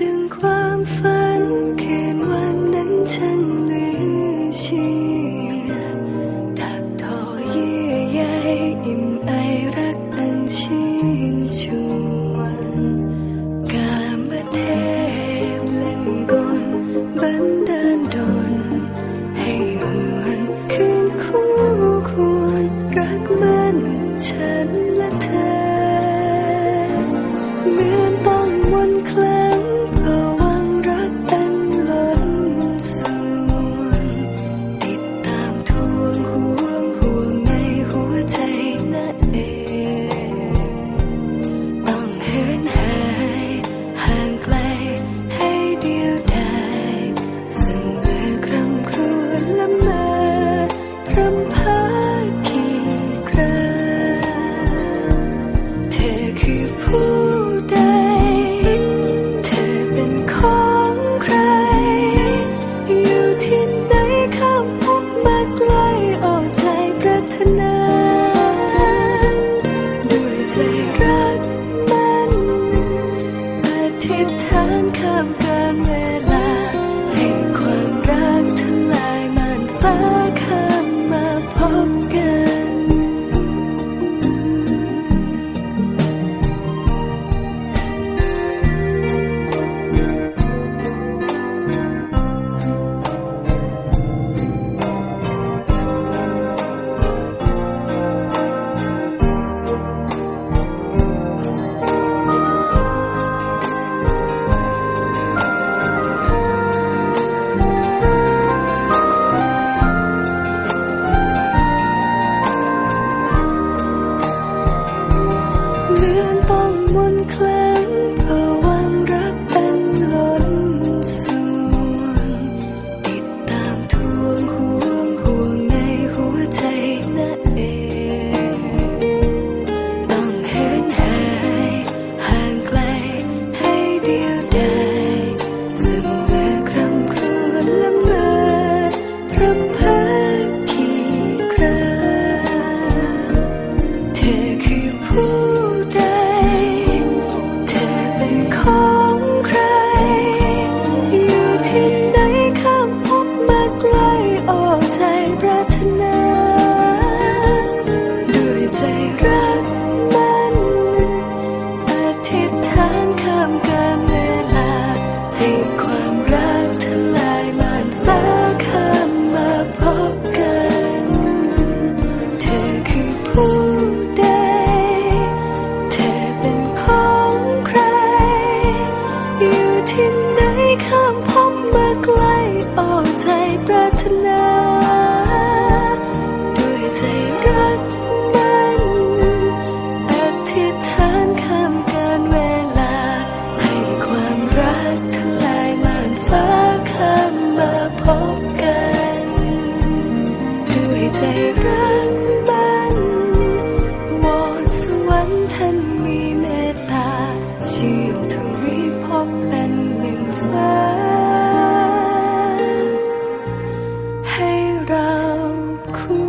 ดึงความฝันคืนวันนั้นช่า keep ต้องมนเคล ใจรักมันวอนสวรรค์ท่านมีเมตตาชีพทวีพบเป็นหนึ่งฟ้า ให้เราคู่